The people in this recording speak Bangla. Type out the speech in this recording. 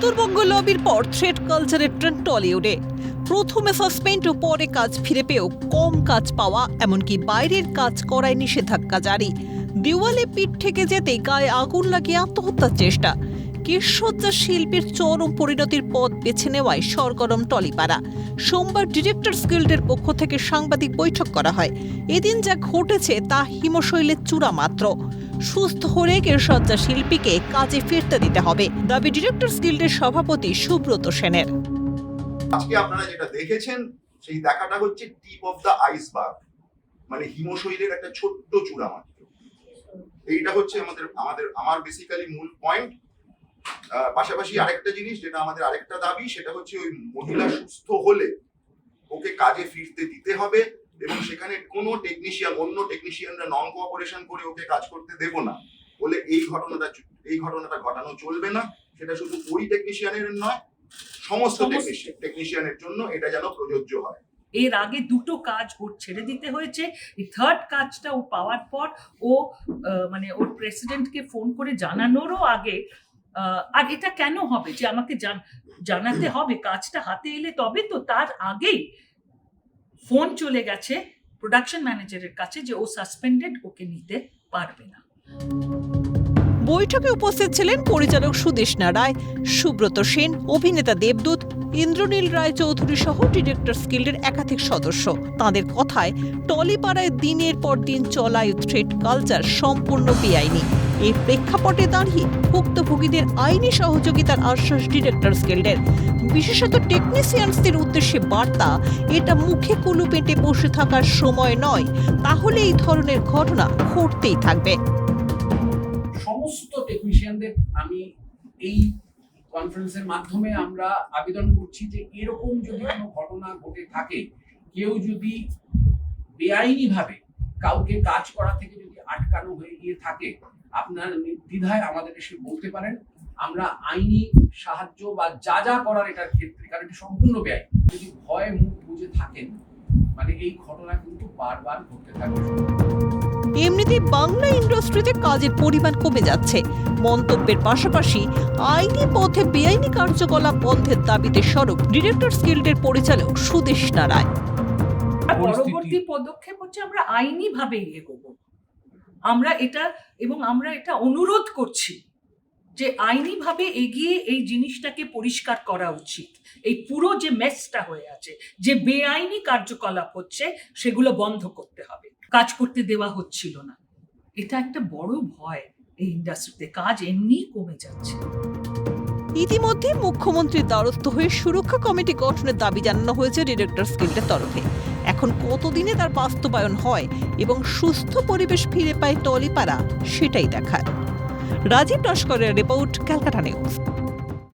উত্তরবঙ্গ লবির পর থ্রেড কালচারের ট্রেন্ড টলিউডে। প্রথমে সাসপেন্ড ও পরে কাজ ফিরে পেয়েও কম কাজ পাওয়া, এমনকি বাইরের কাজ করায় নিষেধাজ্ঞা জারি। দেওয়ালে পিঠ থেকে যেতে গায়ে আগুন লাগিয়ে আত্মহত্যার চেষ্টা। কেশসজ্জা শিল্পীর চরম পরিণতির পথ বেছে নেওয়ায় সরগরম টলিপাড়া। সোমবার ডিরেক্টরস গিল্ডের পক্ষ থেকে সাংবাদিক বৈঠক করা হয়। এদিন যা ঘটেছে তা হিমশৈলের চূড়া মাত্র সুস্থ হলে কেশসজ্জা শিল্পীকে কাজে ফিরতে দিতে হবে। দাবি ডিরেক্টরস গিল্ডের সভাপতি সুব্রত সেনের। আজকে আপনারা যেটা দেখেছেন, সেই দেখাটা হচ্ছে টিপ অফ দ্য আইসবার্গ। মানে হিমশৈলের একটা ছোট্ট চূড়া মাত্র। এইটা হচ্ছে আমাদের আমাদের, আমার বেসিক্যালি মূল পয়েন্ট পাশাপাশি আরেকটা জিনিস, যেটা আমাদের আরেকটা দাবি, সেটা হচ্ছে ওই মহিলা সুস্থ হলে ওকে কাজে ফিরতে দিতে হবে। এবং সেখানে কোনো টেকনিশিয়ান অন্য টেকনিশিয়ানরা নন কোঅপারেশন করে ওকে কাজ করতে দেব না। বলে এই ঘটনাটা এই ঘটনাটা ঘটানো চলবে না। সেটা শুধু ওই টেকনিশিয়ানের নয় সমস্ত টেকনিশিয়ানের জন্য এটা যেন প্রযোজ্য হয়। এর আগে দুটো কাজ ওর ছেড়ে দিতে হয়েছে। থার্ড কাজটা ও পাওয়ার পর ও মানে ওর প্রেসিডেন্টকে ফোন করে জানানোরও আগে আর এটা কেন হবে? যে আমাকে জান- জানাতে হবে কাজটা হাতে এলে তবে তো তার আগেই ফোন চলে গেছে প্রোডাকশন ম্যানেজারের কাছে যে ও সাসপেন্ডেড ওকে নিতে পারবে না। বৈঠকে উপস্থিত ছিলেন পরিচালক সুদেষ্ণা রায় সুব্রত সেন, অভিনেতা দেবদূত, ইন্দ্রনীল রায় চৌধুরী সহ ডিরেক্টরস গিল্ডের একাধিক সদস্য। তাদের কথায় টলিপাড়ায় দিনের পর দিন চলায় থ্রেড কালচার সম্পূর্ণ বেআইনি। এই প্রেক্ষাপটে দাঁড়িয়ে ভুক্তভোগীদের আইনি সহযোগিতার আশ্বাস ডিরেক্টরস গিল্ডের। বিশেষত টেকনিশিয়ানসদের উদ্দেশ্যে বার্তা, এটা মুখে কুলু পেটে বসে থাকার সময় নয়, তাহলে এই ধরনের ঘটনা ঘটতেই থাকবে। সমস্ত টেকনিশিয়ানদের আমি এই কনফারেন্সের মাধ্যমে আমরা আবেদন করছি যে এরকম যদি কোনো ঘটনা ঘটে থাকে, কেউ যদি বেআইনি ভাবে কাউকে কাজ করা থেকে যদি আটকানো হয়ে গিয়ে থাকে আপনার নির্দ্বিধায় আমাদের এসে বলতে পারেন আমরা আইনি সাহায্য বা যা যা করার এটার ক্ষেত্রে কারণ এটি সম্পূর্ণ ব্যয়। যদি ভয় মুখ বুঝে থাকেন মানে এই ঘটনা কিন্তু বারবার ঘটতে থাকবে। এমনিতেই বাংলা ইন্ডাস্ট্রিতে কাজের পরিমাণ কমে যাচ্ছে। মন্তব্যের পাশাপাশি আইনি পথে বেআইনি কার্যকলাপ বন্ধের দাবিতে সরব ডিরেক্টরস গিল্ডের পরিচালক সুদেষ্ণা রায় আর পরবর্তী পদক্ষেপ হচ্ছে আমরা আইনি ভাবে এগোবো। আমরা এটা এবং আমরা এটা অনুরোধ করছি যে আইনিভাবে এগিয়ে এই জিনিসটাকে পরিষ্কার করা উচিত। এই পুরো যে মেসটা হয়ে আছে, যে বেআইনি কার্যকলাপ হচ্ছে, সেগুলো বন্ধ করতে হবে। কাজ করতে দেওয়া হচ্ছিল না। এটা একটা বড় ভয় এই ইন্ডাস্ট্রিতে কাজ এমনি কমে যাচ্ছে। ইতিমধ্যে মুখ্যমন্ত্রীর দ্বারস্থ হয়ে সুরক্ষা কমিটি গঠনের দাবি জানানো হয়েছে ডিরেক্টর গিল্ডের তরফে। এখন কতদিনে তার বাস্তবায়ন হয় এবং সুস্থ পরিবেশ ফিরে পায় টলিপাড়া, সেটাই দেখার। রাজীব নস্করের রিপোর্ট ক্যালকাটা নিউজ।